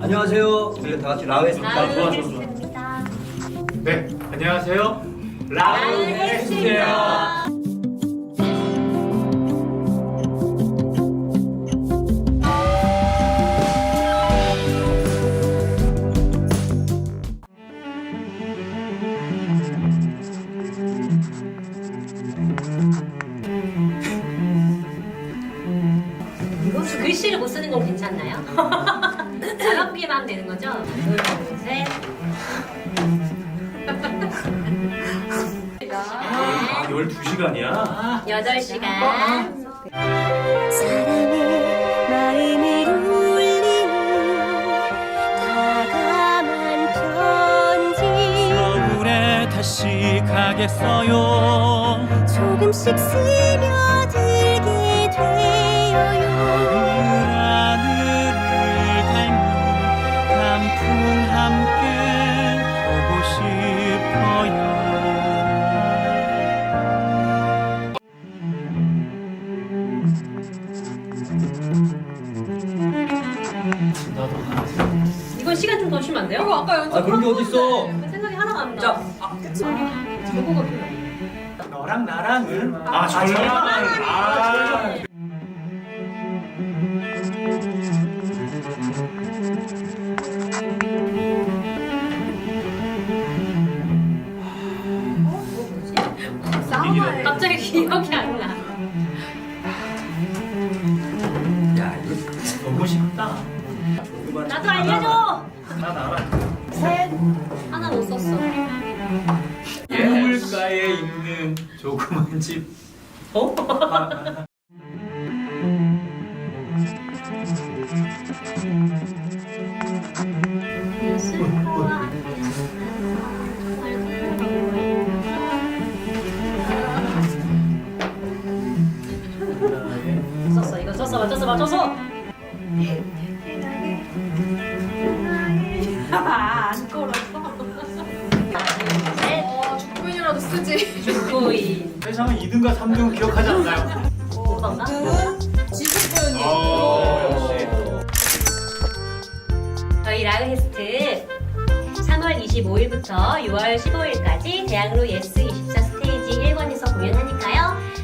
안녕하세요. 우리 다 같이 라웨스입니다. 라우겠습니다. 네, 안녕하세요. 이거 글씨를 못 쓰는 건 괜찮나요? 하면 되는 거죠? 둘, 셋. 아, 12시간이야? 8시간. 사랑의 마음을 울리는 다감한 편지 겨울에 다시 가겠어요 조금씩 스며들 이건 시간 좀 더 쉬면 안 돼요? 아 그런 게 어딨어? 생각이 하나가 안 나. 자, 저거가 필요해. 너랑 나랑은? 아, 저랑? 아, 이기네. 갑자기 기억이 안 그만. 나도 알려줘. 나 나랑. 하나 못 썼어. 우물가에 있는 조그만 집. 어? 아, 썼어. 이거 썼어. 맞췄어. 맞췄어. 쓰지. 주코인. 세상은 2등과 3등 기억하지 않나요? 뭐던가? 지수분이. 어, 역시. 저희 라그헤스트 3월 25일부터 6월 15일까지 대학로 예스 24 스테이지 1관에서 공연하니까요.